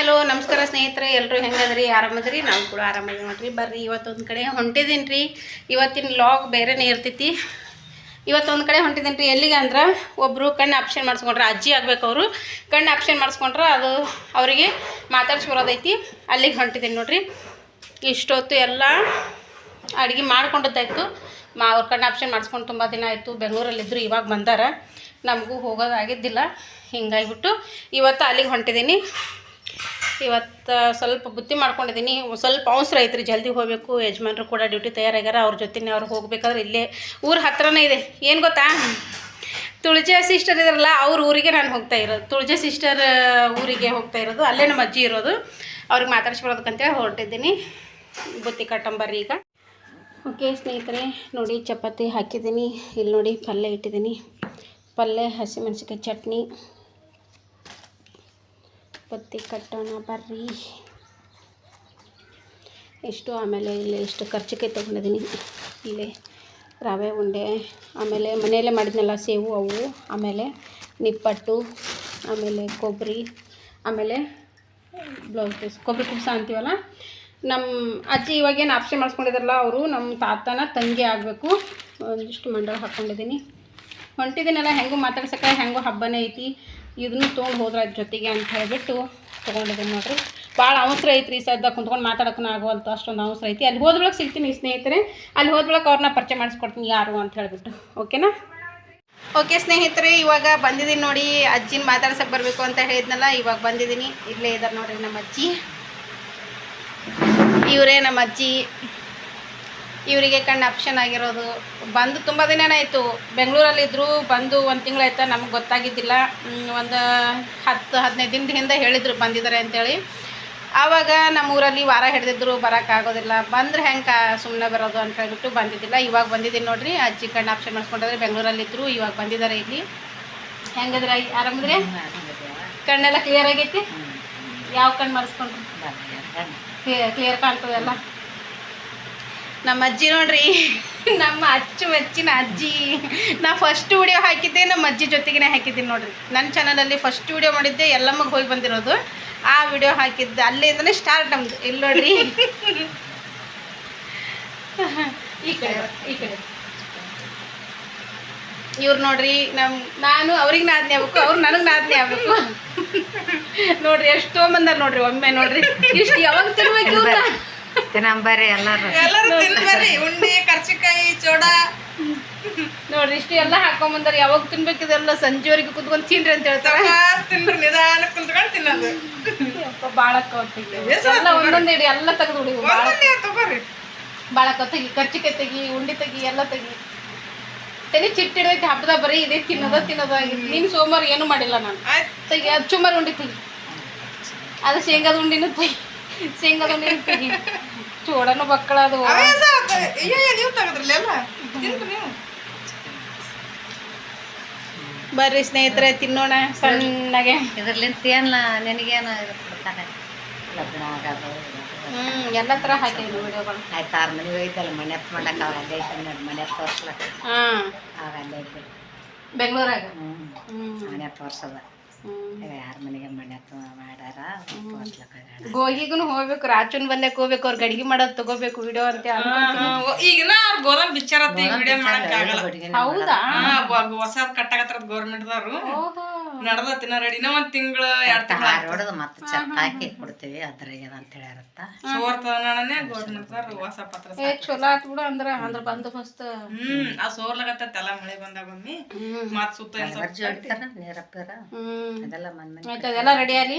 Hello, ನಮಸ್ಕಾರ ಸ್ನೇಹಿತರೆ ಎಲ್ಲರೂ ಹೆಂಗದ್ರಿ? ಆರಾಮದ್ರಿ? ನಾವು ಕೂಡ ಆರಾಮಾಗಿ ನೋಡ್ರಿ. ಬರ್ರಿ, ಇವತ್ತೊಂದು ಕಡೆ ಹೊಂಟಿದ್ದೀನಿ ರೀ ಇವತ್ತಿನ ಲಾಗ್ ಬೇರೆನೇ ಇರ್ತೈತಿ. ಇವತ್ತೊಂದು ಕಡೆ ಹೊಂಟಿದ್ದೀನಿ ರೀ ಎಲ್ಲಿಗೆ ಅಂದ್ರೆ ಒಬ್ಬರು ಕಣ್ಣು ಆಪ್ಷನ್ ಮಾಡಿಸ್ಕೊಂಡ್ರೆ, ಅಜ್ಜಿ ಆಗ್ಬೇಕು ಅವರು. ಕಣ್ಣು ಆಪ್ಷನ್ ಮಾಡಿಸ್ಕೊಂಡ್ರೆ ಅದು ಅವರಿಗೆ ಮಾತಾಡ್ಸ್ಬರೋದೈತಿ. ಅಲ್ಲಿಗೆ ಹೊಂಟಿದ್ದೀನಿ ನೋಡ್ರಿ. ಇಷ್ಟೊತ್ತು ಎಲ್ಲ ಅಡುಗೆ ಮಾಡ್ಕೊಂಡದ್ದಾಯ್ತು. ಮಾ, ಅವ್ರ ಕಣ್ಣು ಆಪ್ಷನ್ ಮಾಡಿಸ್ಕೊಂಡು ತುಂಬ ದಿನ ಆಯಿತು. ಬೆಂಗಳೂರಲ್ಲಿದ್ದರು ಇವಾಗ ಬಂದಾರ. ನಮಗೂ ಹೋಗೋದಾಗಿದ್ದಿಲ್ಲ. ಹಿಂಗಾಗಿಬಿಟ್ಟು ಇವತ್ತು ಅಲ್ಲಿಗೆ ಹೊಂಟಿದ್ದೀನಿ ಇವತ್ತು ಸ್ವಲ್ಪ ಬುತ್ತಿ ಮಾಡ್ಕೊಂಡಿದ್ದೀನಿ. ಸ್ವಲ್ಪ ಅವಸರ ಐತ್ರಿ, ಜಲ್ದಿ ಹೋಗಬೇಕು. ಯಜಮಾನ್ರು ಕೂಡ ಡ್ಯೂಟಿ ತಯಾರಾಗ್ಯಾರ, ಅವ್ರ ಜೊತೆನೇ ಅವ್ರು ಹೋಗಬೇಕಾದ್ರೆ ಇಲ್ಲೇ ಊರ ಹತ್ರನೇ ಇದೆ. ಏನು ಗೊತ್ತಾ? ತುಳಜಾ ಸಿಸ್ಟರ್ ಇದಾರಲ್ಲ, ಅವ್ರ ಊರಿಗೆ ನಾನು ಹೋಗ್ತಾ ಇರೋದು. ತುಳಜಾ ಸಿಸ್ಟರ್ ಊರಿಗೆ ಹೋಗ್ತಾ ಇರೋದು. ಅಲ್ಲೇ ನಮ್ಮ ಅಜ್ಜಿ ಇರೋದು. ಅವ್ರಿಗೆ ಮಾತಾಡ್ಸ್ಬಿಡೋದಕ್ಕಂತೇಳಿ ಹೊರಟಿದ್ದೀನಿ. ಬುತ್ತಿ ಕಟ್ಟಂಬರ್ರಿ ಈಗ. ಓಕೆ, ಸ್ನೇಹಿತರೆ, ನೋಡಿ ಚಪಾತಿ ಹಾಕಿದ್ದೀನಿ. ಇಲ್ಲಿ ನೋಡಿ ಪಲ್ಯ ಇಟ್ಟಿದ್ದೀನಿ. ಪಲ್ಯ ಹಸಿಮೆಣಸಿಕಾಯಿ ಚಟ್ನಿ. ಬತ್ತಿ ಕಟ್ಟೋಣ, ಬರ್ರಿ. ಎಷ್ಟು ಆಮೇಲೆ ಇಲ್ಲಿ ಎಷ್ಟು ಖರ್ಚಿಗೆ ತೊಗೊಂಡಿದ್ದೀನಿ. ಇಲ್ಲಿ ರವೆ, ಉಂಡೆ, ಆಮೇಲೆ ಮನೆಯಲ್ಲೇ ಮಾಡಿದ್ನಲ್ಲ ಸೇವು ಅವು. ಆಮೇಲೆ ನಿಪ್ಪಟ್ಟು, ಆಮೇಲೆ ಕೊಬ್ಬರಿ, ಆಮೇಲೆ ಬ್ಲೌಸ್ ಪೀಸ್. ಕೊಬ್ಬರಿ ಕುಬ್ಸ ಅಂತೀವಲ್ಲ? ನಮ್ಮ ಅಜ್ಜಿ ಇವಾಗೇನು ಆಪ್ಷನ್ ಮಾಡಿಸ್ಕೊಂಡಿದ್ರಲ್ಲ ಅವರು, ನಮ್ಮ ತಾತನ ತಂಗಿ ಆಗಬೇಕು. ಒಂದಿಷ್ಟು ಮಂಡಳ ಹಾಕ್ಕೊಂಡಿದ್ದೀನಿ. ಹೊಂಟಿದ್ದೀನಲ್ಲ ಹೆಂಗೂ ಮಾತಾಡ್ಸಕ್ಕೆ, ಹೆಂಗೂ ಹಬ್ಬನೇ ಐತಿ. ಇದನ್ನು ತೊಗೊಂಡು ಹೋದ್ರೆ ಅದ್ರ ಜೊತೆಗೆ ಅಂತ ಹೇಳಿಬಿಟ್ಟು ತೊಗೊಂಡಿದ್ದೀನಿ ನೋಡ್ರಿ. ಭಾಳ ಅವಸರ ಐತ್ರಿ ಸದ್ದ ಕುಂತ್ಕೊಂಡು ಮಾತಾಡೋಕ್ಕೂ ಆಗುವಂಥ ಅಷ್ಟೊಂದು ಅವಸರ ಐತಿ. ಅಲ್ಲಿ ಹೋದ್ಬಳಕ್ಕೆ ಬಳಕ ಸಿಗ್ತೀನಿ ಸ್ನೇಹಿತರೆ. ಅಲ್ಲಿ ಹೋದ್ಬಳಕ್ಕೆ ಬಳಕ ಅವ್ರನ್ನ ಪರಿಚಯ ಮಾಡಿಸ್ಕೊಡ್ತೀನಿ ಯಾರು ಅಂತ ಹೇಳಿಬಿಟ್ಟು. ಓಕೆನಾ? ಓಕೆ ಸ್ನೇಹಿತರೆ, ಇವಾಗ ಬಂದಿದ್ದೀನಿ ನೋಡಿ, ಅಜ್ಜಿನ ಮಾತಾಡ್ಸಕ್ಕೆ ಬರಬೇಕು ಅಂತ ಹೇಳಿದ್ನಲ್ಲ, ಇವಾಗ ಬಂದಿದ್ದೀನಿ. ಇಲ್ಲೇ ಇದ್ದಾರೆ ನೋಡ್ರಿ ನಮ್ಮ ಅಜ್ಜಿ. ಇವರೇ ನಮ್ಮ ಅಜ್ಜಿ. ಇವರಿಗೆ ಕಣ್ಣು ಆಪ್ಷನ್ ಆಗಿರೋದು. ಬಂದು ತುಂಬ ದಿನನಾಯಿತು ಬೆಂಗಳೂರಲ್ಲಿದ್ದರು ಬಂದು ಒಂದು ತಿಂಗಳಾಯ್ತು ನಮಗೆ ಗೊತ್ತಾಗಿದ್ದಿಲ್ಲ. ಒಂದು ಹತ್ತು ಹದಿನೈದು ದಿನದ ಹಿಂದೆ ಹೇಳಿದರು ಬಂದಿದ್ದಾರೆ ಅಂತೇಳಿ. ಆವಾಗ ನಮ್ಮ ಊರಲ್ಲಿ ವಾರ ಹಿಡಿದಿದ್ರು ಬರೋಕ್ಕಾಗೋದಿಲ್ಲ ಬಂದ್ರೆ ಹೆಂಗೆ ಸುಮ್ಮನೆ ಬರೋದು ಅಂತ ಹೇಳ್ಬಿಟ್ಟು ಬಂದಿದ್ದಿಲ್ಲ. ಇವಾಗ ಬಂದಿದ್ದೀನಿ ನೋಡಿರಿ. ಅಜ್ಜಿ ಕಣ್ಣು ಆಪ್ಷನ್ ಮಾಡಿಸ್ಕೊಂಡಿದ್ರೆ ಬೆಂಗಳೂರಲ್ಲಿದ್ದರು ಇವಾಗ ಬಂದಿದ್ದಾರೆ ಇಲ್ಲಿ. ಹೆಂಗಿದ್ರೆ ಆರಾಮಿದ್ರೆ? ಕಣ್ಣೆಲ್ಲ ಕ್ಲಿಯರ್ ಆಗೈತಿ? ಯಾವ ಕಣ್ಣು ಮಾಡಿಸ್ಕೊಂಡ್ರಿ? ಕ್ಲಿಯರ್ ಕಾಣ್ತದಲ್ಲ ನಮ್ಮ ಅಜ್ಜಿ ನೋಡ್ರಿ. ನಮ್ಮ ಅಚ್ಚು ಅಚ್ಚುಮೆಚ್ಚಿನ ಅಜ್ಜಿ. ನಾ ಫಸ್ಟ್ ವಿಡಿಯೋ ಹಾಕಿದ್ದೆ, ನಮ್ಮ ಅಜ್ಜಿ ಜೊತೆಗೇ ಹಾಕಿದ್ದೀನಿ ನೋಡ್ರಿ. ನನ್ನ ಚಾನಲಲ್ಲಿ ಫಸ್ಟ್ ವಿಡಿಯೋ ಮಾಡಿದ್ದೆ, ಎಲ್ಲಮ್ಮಗೆ ಹೋಗಿ ಬಂದಿರೋದು. ಆ ವಿಡಿಯೋ ಹಾಕಿದ್ದೆ ಅಲ್ಲಿಂದನೇ ಸ್ಟಾರ್ಟ್ ನಮ್ದು. ಇಲ್ಲಿ ನೋಡ್ರಿ. ಈ ಕಡೆ ಇವ್ರು ನೋಡ್ರಿ, ನಮ್, ನಾನು ಅವ್ರಿಗೆ ನಾದ್ನೆ ಆಗ್ಬೇಕು, ಅವ್ರು ನನಗೆ ನಾದ್ನೆ ಆಗ್ಬೇಕು. ನೋಡ್ರಿ, ಎಷ್ಟೋ ಬಂದಾರ ನೋಡ್ರಿ, ಒಮ್ಮೆ ನೋಡ್ರಿ. ಇಷ್ಟು ಯಾವಾಗ ತಿನ್ಬೇಕು ತಿನ್ನಂಬರಿ ಎಲ್ಲಾರು. ಎಲ್ಲರೂ ತಿನ್ಬರ್ರಿ ಉಂಡೆ ಕರ್ಚಿಕಾಯಿ ಚೋಡ. ನೋಡ್ರಿ ಇಷ್ಟು ಎಲ್ಲ ಹಾಕೊಂಬಂದಾರ ಯಾವಾಗ ತಿನ್ಬೇಕು ಇದೆಲ್ಲ? ಸಂಜೆವರೆಗೂ ಕುತ್ಕೊಂಡ್ ತಿನ್ರಿ ಅಂತ ಹೇಳ್ತಾರೆ. ತಿಂದ್ರು ತಿನ್ರಿ ನಿಧಾನ ಕುಂತ್ಕೊಂಡು ತಿನ್ನೋದು. ಬಾಳ ಎಲ್ಲ ಒಂದೊಂದು ಇಡಿ ಎಲ್ಲ ತೆಗೆದು ಹುಡುಗ ಒಂದೊಂದೇ ತಗೋರಿ. ಬಾಳ ತೆಗಿ ಕರ್ಚಿಕಾಯಿ ತೆಗಿ ಉಂಡಿ ತೆಗಿ ಎಲ್ಲ ತೆಗಿ. ತಲೆ ಚಿಟ್ಟಿಡೈತಿ ಹಬ್ಬದ ಬರೀ ಇದೇ ತಿನ್ನೋದ ತಿನ್ನೋದ ಆಗಿತ್ತು. ನೀನು ಸೋಮವಾರ ಏನು ಮಾಡಿಲ್ಲ ನಾನು. ತೆಗಿ ಅದು ಚುಮ್ಮರ್ ಉಂಡಿ ತೆಗಿ. ಅದು ಶೇಂಗಾದ ಉಂಡಿನೂ ತೆಗಿ. ಶೇಂಗಾದ ತೆಗಿ ಚೂಡನು ಬಕ್ಕಳ ನೀವು ತೆಗದ್ರಲ್ಲ ಎಲ್ಲ? ಬರ್ರಿ ಸ್ನೇಹಿತರೆ ತಿನ್ನೋಣ ಸಣ್ಣಗೆ. ಇದ್ರಲಿಂತ ಏನ ನಿನಗೇನ ಕೊಡ್ತಾನೆ ಲಗ್ನ ಆಗೋದು ಹ್ಮ್ ಎಲ್ಲ ಥರ ಹಾಕಿ ವಿಡಿಯೋಗಳು. ಆಯ್ತು ಆರು ಮನೆಗೆ ಮನೆ ಹತ್ತು ಮಾಡಕ್ಕೆ ಅವಾಗ ಅಲ್ಲೇ ಐತೆ ನೋಡಿ ಮನೆ ಹತ್ತು ತೋರ್ಸ್ಲಕ್ಕ ಹಾಂ ಅವಾಗ ಅಲ್ಲೇ ಐತೆ. ಬೆಂಗಳೂರಾಗ? ಹ್ಞೂ ಹ್ಮ್. ಮನೆ ಹತ್ತು ತೋರ್ಸದ ಯಾರ ಮನೆಗೆ ಮಾಡ್ಯಾತ ಮಾಡ್ಯಾರ? ಗೋಗಿಗೂ ಹೋಗ್ಬೇಕು ರಾಚುನ್ ಬಂದಕ್ಕೆ ಹೋಗ್ಬೇಕು ಅವ್ರಿಗೆ ಅಡಿಗೆ ಮಾಡೋದು ತಗೋಬೇಕು ವಿಡಿಯೋ ಅಂತ. ಈಗಿನ ಅವ್ರ ಗೋದಾಮ್ ಬಿಚ್ಚಾರತ್ತ ಈಗ ವಿಡಿಯೋ ಮಾಡಕ್ ಆಗಲ್ಲ ಹೌದಾ? ಹೊಸದ್ ಕಟ್ಟಾಕತ್ತಾರ ಗೌರ್ಮೆಂಟ್ದವ್ರು ಓಹೋ ರೆಡಿ ರೆಡಿನ ಒಂದ್ ತಿಂಗಳ ಎರಡ್ ತಿಂಗಳ ಹಾರು ಹೊಡೆದು ಮತ್ತೆ ಚತ್ತ ಹಾಕಿ ಕೊಡ್ತೀವಿ ಅದ್ರಾಗ ಅಂತ ಹೇಳ್ಯಾರತ್ತ ಸೋರ್ತದನೇ ಗೌರ್ಮೆಂಟ್ದವ್ರು ಹೊಸ ಪತ್ರ ಏ ಚಲೋ ಆತ್ ಬಿಡು ಅಂದ್ರ ಅಂದ್ರ ಬಂದೋಬಸ್ತ್ ಹ್ಮ್ ಆ ಸೋರ್ಲಾಗತ್ತಲ್ಲ ಮಳೆ ಬಂದಾಗ ಒಮ್ಮೆ. ಮತ್ ಸುತ್ತ ಅರ್ಜಿ ಹೊಡಿತಾರ ನೀರಪ್ಪರ ಅದೆಲ್ಲ ಮನ್ ಮನೆ ಅದೆಲ್ಲ ರೆಡಿ ಆಲಿ.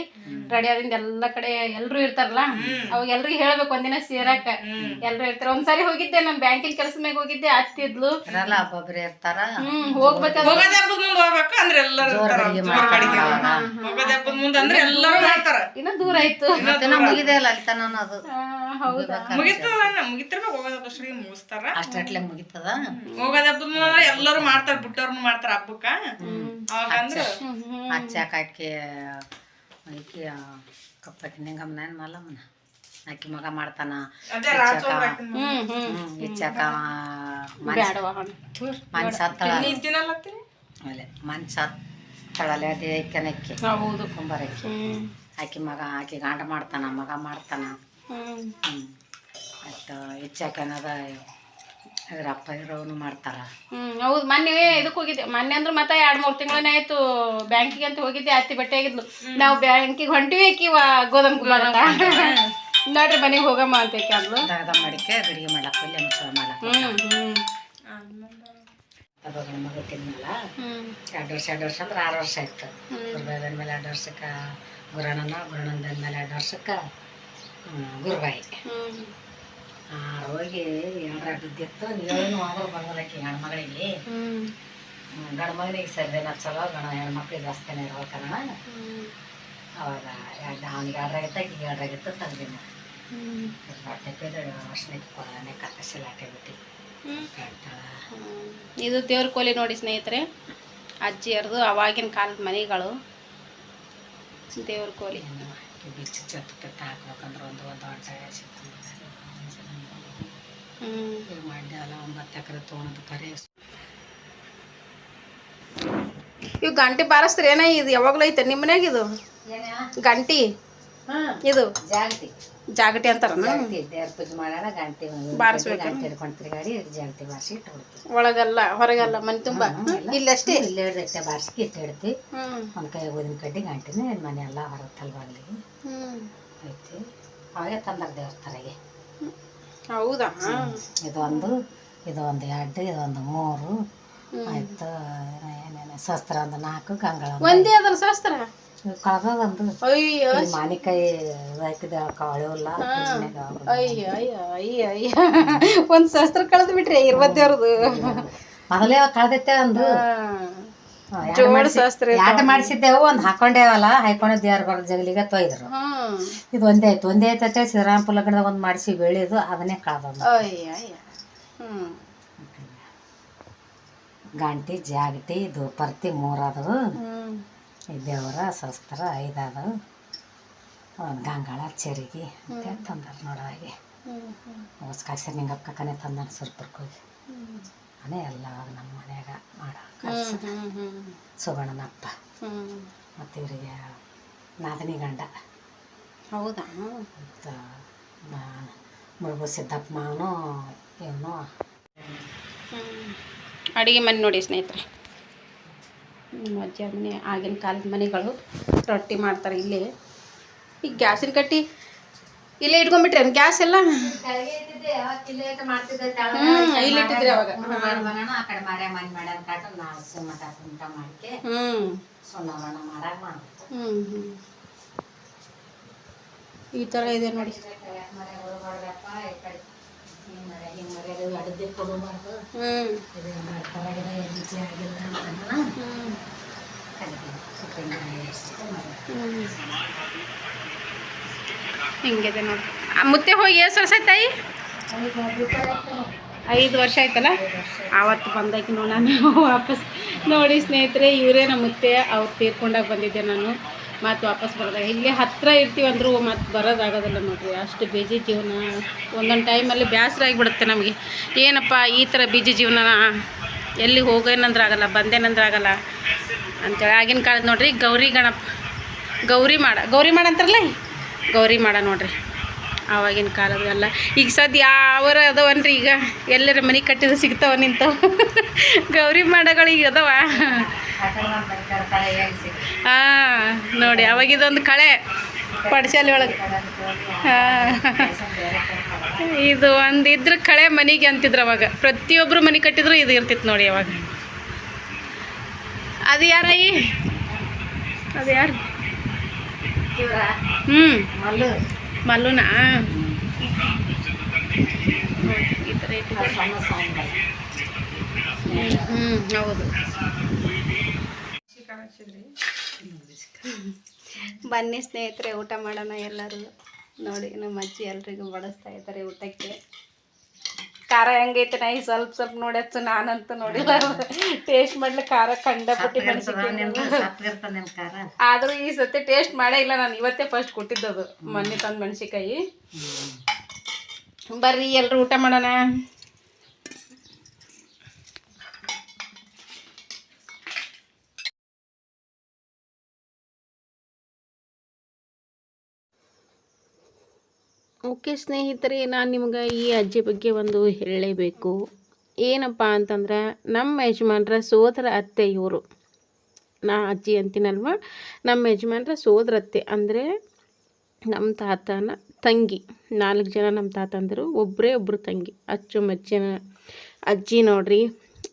ರೆಡಿ ಆದಿಂದ ಎಲ್ಲ ಕಡೆ ಎಲ್ರು ಇರ್ತಾರಲ್ಲ? ಅವಾಗ ಎಲ್ರಿಗೂ ಹೇಳ್ಬೇಕು ಒಂದಿನ ಸೇರಾಕ. ಎಲ್ರು ಇರ್ತಾರ. ಒಂದ್ಸಾರಿ ಹೋಗಿದ್ದೆ ನಮ್ ಬ್ಯಾಂಕಿನ ಕೆಲಸ ಮ್ಯಾಗ ಹೋಗಿದ್ದೆ ಅತ್ತಿದ್ಲು. ಇರಲ್ಲ ಒಬ್ಬೊಬ್ರು ಇರ್ತಾರ? ಹ್ಮ್ ಹೋಗ್ಬೇಕಾದ್ರೆ ಹೋಗದ ಹಬ್ಬದ ಮುಂದೆ ಹೋಗ್ಬೇಕು ಅಂದ್ರೆ ಎಲ್ಲರೂ ಇರ್ತಾರ. ಅಡಿಗೆ ಮಾಡ್ತಾರ ಇನ್ನ ದೂರ ಆಯ್ತು. ಮತ್ತೆ ನಾವು ಮುಗಿದೆ ಇಲ್ಲ ಅಲ್ಲಿ ತನ ಅದು. ಆ, ಹೌದಾ? ಮುಗಿತದ? ಅಂದ್ರೆ ಎಲ್ಲರೂ ಮಾಡ್ತಾರ ಬಿಟ್ಟವ್ರು ಮಾಡ್ತಾರ ಹಬ್ಬಕ್ಕ. ಹಚ್ಚಾಕ ಈಕಿ ಕಪ್ಪಕ್ಕಿ ನಿಂಗಮ್ಮನ ಮಲ್ಲಮ್ಮನ ಆಕಿ ಮಗ ಮಾಡ್ತಾನ. ಹೆಚ್ಚಾಕ ರಾಜೋರ್ ಹಾಕಿದ್ ತಳಲೆ ಅದೇ ಐಕನಕ್ಕಿ ಹೌದು. ಕುಂಬಾರಕ್ಕೆ. ಹ್ಞೂ ಆಕಿ ಮಗ ಹಾಕಿ ಗಂಡ ಮಾಡ್ತಾನ ಮಗ ಮಾಡ್ತಾನ. ಹ್ಞೂ ಹ್ಞೂ ಮತ್ತು ಹೆಚ್ಚಾಕನದ ಇದ್ರ ಅಪ್ಪ ಇರೋನು ಮಾಡ್ತಾರ. ಹ್ಮ್ ಹೌದು. ಮೊನ್ನೆ ಇದಕ್ಕೆ ಹೋಗಿದ್ದೆ. ಮೊನ್ನೆ ಅಂದ್ರೆ ಮತ್ತೆ ಎರಡು ಮೂರು ತಿಂಗಳೇ ಆಯ್ತು ಬ್ಯಾಂಕಿಗೆ ಅಂತ ಹೋಗಿದ್ದೆ. ಅತ್ತಿ ಬಟ್ಟೆ ಆಗಿದ್ಲು ನಾವು ಬ್ಯಾಂಕಿಗೆ ಹೊಂಟಿವಿ ಆಕಿ ಗೋಧಮ್ ಕುಮಾರ ನೋಡ್ರಿ ಮನೆಗೆ ಹೋಗಮ್ಮ ಅಂತ ಅಂದ್ಲು. ಮಾಡಿಕೆ ಅಡುಗೆ ಮಾಡಕ್ಕೆ ಇಲ್ಲೇ ಮುಚ್ಚಳ ಮಾಡಕ್ಕೆ ಹ್ಮ್. ಹ್ಮ್. ಅವಾಗ ನನ್ನ ಮಗ ತಿನ್ನಲ್ಲ. ಎರಡು ವರ್ಷ ಎರಡು ವರ್ಷ ಅಂದ್ರೆ ಆರು ವರ್ಷ ಆಯ್ತು. ಗುರುಬಾಯಿ ಮೇಲೆ ಎರಡು ವರ್ಷಕ್ಕೆ ಗುರುಣನ ಗುರುಣನ ಮೇಲೆ ಎರಡು ವರ್ಷಕ್ಕೆ ಗುರುಬಾಯಿ. ಹೋಗಿ ಎರಡರ ಬಿದ್ದಿತ್ತು. ಏನು ಆದರೂ ಬಂದಲಕ್ಕಿ ಹೆಣ್ಮಗಳಿಗೆ ಹ್ಮ್. ಗಂಡು ಮಗನಿಗೆ ಸರಿದೇನ ಚಲೋ ಗಣ ಹೆಣ್ಮಕ್ಳಿಗೆ ಜಾಸ್ತಿನೇ ಇರೋ ಹ್ಮ್. ಅವಾಗ ಎರಡು ಅವನಿಗೆ ಎರಡರಾಗಿತ್ತ ಈಗ ಎರಡರಾಗಿತ್ತು ತಂದಿನ ಹ್ಮ್. ಬಟ್ಟೆ ಪೇದ ವರ್ಷನೇ ಕೊಡನೆ ಕತ್ತಸಿಲ್ಲ ಹಾಕಿ ಬಿಟ್ಟು. ಇದು ದೇವ್ರ ಕೋಲಿ ನೋಡಿ ಸ್ನೇಹಿತರೆ. ಅಜ್ಜಿಯರ್ದು ಅವಾಗಿನ ಕಾಲದ ಮನೆಗಳು. ದೇವ್ರ ಕೋಲಿ. ಇವು ಗಂಟೆ ಬಾರಿಸ್ತೀರಿ ಏನ ಇದು ಯಾವಾಗಲೂ ಐತೆ ನಿಮ್ಮ ಮನ್ಯಾಗ ಇದು ಗಂಟಿ? ಇದು? ಜಾಗತಿ. ಜಾಗಟಿ ಅಂತಾರ ಪೂಜೆ ಗಂಟೆ ಬಾರಿಸ್ಬೇಕು. ಗಂಟೆ ಹಿಡ್ಕೊಂಡು ತಿರುಗಾಡಿ ಜಾಗತಿ ಬಾರಿಸಿ ಇಟ್ಟು ಬಿಡ್ತೀವಿ ಒಳಗಲ್ಲ ಹೊರಗಲ್ಲ ಮನೆ ತುಂಬ. ಇಲ್ಲಷ್ಟೇ ಇಲ್ಲೇ ಬಾರಿಸಿ ಇಟ್ಟು ಹ್ಮ್. ಒಂದು ಕೈ ಊದಿನ ಕಡ್ಡಿ ಗಂಟಿನ ಮನೆ ಎಲ್ಲ ಹ್ಮ್. ಐತಿ ಅವಾಗೆ ತಂದಾರ ದೇವಸ್ಥಾನಗೆ ಹೌದಾ? ಇದೊಂದು ಇದೊಂದು ಎರಡು ಇದೊಂದು ಮೂರು. ಆಯ್ತು ಏನೇನು ಶಸ್ತ್ರ ಒಂದು ನಾಲ್ಕು ಗಂಗಳ ಒಂದೇ ಅದರ ಶಾಸ್ತ್ರ? ಕಳ್ದೊಂದು ಅಯ್ಯೋ. ಮಾನಿಕಾಯಿ ಹಾಕಿದ ಕಳೆವಲ್ಲ ಅಯ್ಯ ಅಯ್ಯ ಅಯ್ಯ ಅಯ್ಯ. ಒಂದ್ ಶಸ್ತ್ರ ಕಳೆದು ಬಿಟ್ರಿ ಮೊದಲೇ ಕಳ್ದೈತೆ ಒಂದು ಆಟ ಒಂದ್ ಮಾಡಿಸಿದ್ದೆವು ಒಂದು ಹಾಕೊಂಡೇವಲ್ಲ ಹಾಕೊಂಡ ದೇವ್ರ ಬರೋ ಜಗಲಿಗೆ ತೊಯ್ದ್ರು. ಇದು ಒಂದೇ ಆಯ್ತು. ಒಂದೇ ಐತೈತೆ ಶ್ರೀರಾಮಪುರ ಲಗ್ನದಾಗ ಒಂದು ಮಾಡಿಸಿ ಬೆಳೆದು ಅದನ್ನೇ ಕಳ್ದ ಗಂಟಿ ಜಾಗಟಿ ಇದು ಪರ್ತಿ ಈ ದೇವರ ಶಸ್ತ್ರ ಐದಾದ ಗಂಗಾಳ ಚೆರಿಗೆ ಅಂತ ತಂದಾರ ನೋಡೋ ಹಾಗೆ. ಹ್ಮ್ ಹೊಸ್ಕಾಸಿ ಕನೆ ತಂದಾನ ಸುರ್ಪುರ್ಕ್ ಹೋಗಿ. ಮನೆ ಎಲ್ಲ ನಮ್ಮ ಮನೆಯಾಗ ಮಾಡ ಸುಬಣ್ಣನಪ್ಪ ಮತ್ತು ಇವರಿಗೆ ನಾದಿನಿ ಗಂಡ. ಹೌದಾ? ಮುಳುಗು ಸಿದ್ದಪ್ಪ ಮಾವನು ಇವನು. ಅಡುಗೆ ಮನೆ ನೋಡಿ ಸ್ನೇಹಿತರೆ. ಅಜ್ಜಿ ಮನೆ ಆಗಿನ ಕಾಲದ ಮನೆಗಳು ರೊಟ್ಟಿ ಮಾಡ್ತಾರೆ ಇಲ್ಲಿ. ಈಗ ಗ್ಯಾಸಿನ ಕಟ್ಟಿ ಇಲ್ಲೇ ಇಟ್ಕೊಂಡ್ಬಿಟ್ರೆ ಗ್ಯಾಸ್ ಎಲ್ಲ? ಇಲ್ಲಿ ಇಟ್ಟಿದ್ರಿ ಅವಾಗ. ಹ್ಞೂ ಈ ಥರ ಇದೆ ನೋಡಿ. ಹಿಂಗಿದೆ ನೋಡಿ. ಆ, ಮುತ್ತೆ ಹೋಗಿ ಎಷ್ಟು ವರ್ಷ ಆಯ್ತು ತಾಯಿ? ಐದು ವರ್ಷ ಆಯ್ತಲ್ಲ? ಆವತ್ತು ಬಂದಾಕಿ ನಾನು. ವಾಪಸ್ ನೋಡಿ ಸ್ನೇಹಿತರೆ ಇವರೇ ನಮ್ಮ ಮುತ್ತೆ ಅವ್ರು ತೀರ್ಕೊಂಡಾಗ ಬಂದಿದ್ದೆ ನಾನು. ಮತ್ತು ವಾಪಸ್ ಬರೋದಾಗ ಇಲ್ಲೇ ಹತ್ತಿರ ಇರ್ತೀವಿ ಮತ್ತು ಮತ್ತೆ ಬರೋದಾಗೋದಿಲ್ಲ ನೋಡ್ರಿ. ಅಷ್ಟು ಬಿಜಿ ಜೀವನ. ಒಂದೊಂದು ಟೈಮಲ್ಲಿ ಬೇಸರ ಆಗಿಬಿಡುತ್ತೆ ನಮಗೆ. ಏನಪ್ಪ ಈ ಥರ ಬಿಜಿ ಜೀವನ ಎಲ್ಲಿ ಹೋಗೇನಂದ್ರೆ ಆಗಲ್ಲ ಬಂದೇನಂದ್ರೆ ಆಗಲ್ಲ ಅಂತೇಳಿ ಆಗಿನ ಕಾಲದ ನೋಡ್ರಿ ಗೌರಿ ಗಣಪ ಗೌರಿ ಮಾಡ ಗೌರಿ ಮಾಡ ಅಂತಾರಲ್ಲ? ಗೌರಿ ಮಾಡ ನೋಡ್ರಿ. ಆವಾಗಿನ ಕಾಲದಲ್ಲ ಈಗ ಸದ್ಯ ಯಾವರ ಅದಾವನ್ರಿ ಈಗ. ಎಲ್ಲರ ಮನೆ ಕಟ್ಟಿದ ಸಿಗ್ತಾವ ನಿಂತವು ಗೌರಿ ಮಾಡಗಳು ಈಗ ಅದಾವ. ಹಾಂ, ನೋಡಿ ಅವಾಗಿದೊಂದು ಕಳೆ ಪಡ್ಶಾಲಿ ಒಳಗೆ. ಇದು ಒಂದು ಇದ್ರ ಕಳೆ ಮನೆಗೆ ಅಂತಿದ್ರು ಅವಾಗ. ಪ್ರತಿಯೊಬ್ಬರು ಮನೆ ಕಟ್ಟಿದ್ರು ಇದು ಇರ್ತಿತ್ತು ನೋಡಿ ಅವಾಗ. ಅದು ಯಾರಯ್ಯಿ ಅದು ಯಾರು ಹ್ಞೂ ಮಲ್ಲುನಾ ಈ ಥರ ಬನ್ನಿ ಸ್ನೇಹಿತರೆ, ಊಟ ಮಾಡೋಣ ಎಲ್ಲರೂ. ನೋಡಿ, ನಮ್ಮ ಅಜ್ಜಿ ಎಲ್ರಿಗೂ ಬಡಿಸ್ತಾ ಇದ್ದಾರೆ ಊಟಕ್ಕೆ. ಖಾರ ಹೆಂಗೈತೆ ನಾ ಈ ಸ್ವಲ್ಪ ಸ್ವಲ್ಪ ನೋಡತ್ತು ನಾನಂತೂ ನೋಡಿಲ್ಲ. ಟೇಸ್ಟ್ ಮಾಡ್ಲಿ ಖಾರ ಕಂಡಪಟ್ಟಿ ಮೆಣಸಿನ್ಕಾಯಿ ಆದ್ರೂ ಈ ಸತಿ ಟೇಸ್ಟ್ ಮಾಡೇ ಇಲ್ಲ ನಾನು ಇವತ್ತೇ ಫಸ್ಟ್ ಕೊಟ್ಟಿದ್ದದು ಮೊನ್ನೆ ತಂದು ಮೆಣಸಿನ್ಕಾಯಿ. ಬರ್ರಿ ಎಲ್ಲರೂ ಊಟ ಮಾಡೋಣ. ಓಕೆ ಸ್ನೇಹಿತರೆ, ನಾನು ನಿಮ್ಗೆ ಈ ಅಜ್ಜಿ ಬಗ್ಗೆ ಒಂದು ಹೇಳಲೇಬೇಕು ಏನಪ್ಪ ಅಂತಂದ್ರೆ, ನಮ್ಮ ಯಜಮಾನ್ರ ಸೋದರ ಅತ್ತೆ ಇವರು. ನಾ ಅಜ್ಜಿ ಅಂತೀನಲ್ವ? ನಮ್ಮ ಯಜಮಾನ್ರ ಸೋದರ ಅತ್ತೆ ಅಂದರೆ ನಮ್ಮ ತಾತನ ತಂಗಿ. ನಾಲ್ಕು ಜನ ನಮ್ಮ ತಾತಂದರು ಒಬ್ಬರೇ ಒಬ್ಬರು ತಂಗಿ. ಅಚ್ಚುಮೆಚ್ಚಿನ ಅಜ್ಜಿ ನೋಡ್ರಿ.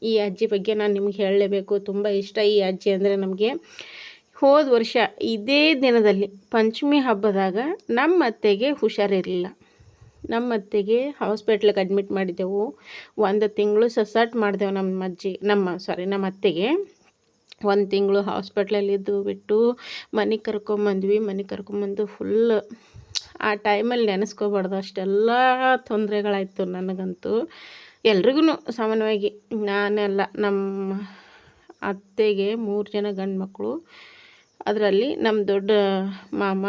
ಈ ಅಜ್ಜಿ ಬಗ್ಗೆ ನಾನು ನಿಮ್ಗೆ ಹೇಳಲೇಬೇಕು ತುಂಬ ಇಷ್ಟ ಈ ಅಜ್ಜಿ ಅಂದರೆ ನಮಗೆ. ಹೋದ ವರ್ಷ ಇದೇ ದಿನದಲ್ಲಿ ಪಂಚಮಿ ಹಬ್ಬದಾಗ ನಮ್ಮ ಅತ್ತೆಗೆ ಹುಷಾರಿರಲಿಲ್ಲ. ನಮ್ಮ ಅತ್ತೆಗೆ ಹಾಸ್ಪಿಟ್ಲಿಗೆ ಅಡ್ಮಿಟ್ ಮಾಡಿದ್ದೆವು ಒಂದು ತಿಂಗಳು ಸಸಾಟ್ ಮಾಡಿದೆವು ನಮ್ಮ ಅಜ್ಜಿ ನಮ್ಮ ಸಾರಿ ನಮ್ಮ ಅತ್ತೆಗೆ ಒಂದು ತಿಂಗಳು ಹಾಸ್ಪಿಟ್ಲಲ್ಲಿದ್ದು ಬಿಟ್ಟು ಮನೆಗೆ ಕರ್ಕೊಂಬಂದ್ವಿ. ಮನೆಗೆ ಕರ್ಕೊಂಬಂದು ಫುಲ್ ಆ ಟೈಮಲ್ಲಿ ನೆನೆಸ್ಕೋಬಾರ್ದು. ಅಷ್ಟೆಲ್ಲ ತೊಂದರೆಗಳಾಯಿತು ನನಗಂತೂ. ಎಲ್ರಿಗೂ ಸಾಮಾನ್ಯವಾಗಿ. ನಾನೆಲ್ಲ ನಮ್ಮ ಅತ್ತೆಗೆ ಮೂರು ಜನ ಗಂಡು ಮಕ್ಕಳು ಅದರಲ್ಲಿ ನಮ್ಮ ದೊಡ್ಡ ಮಾಮ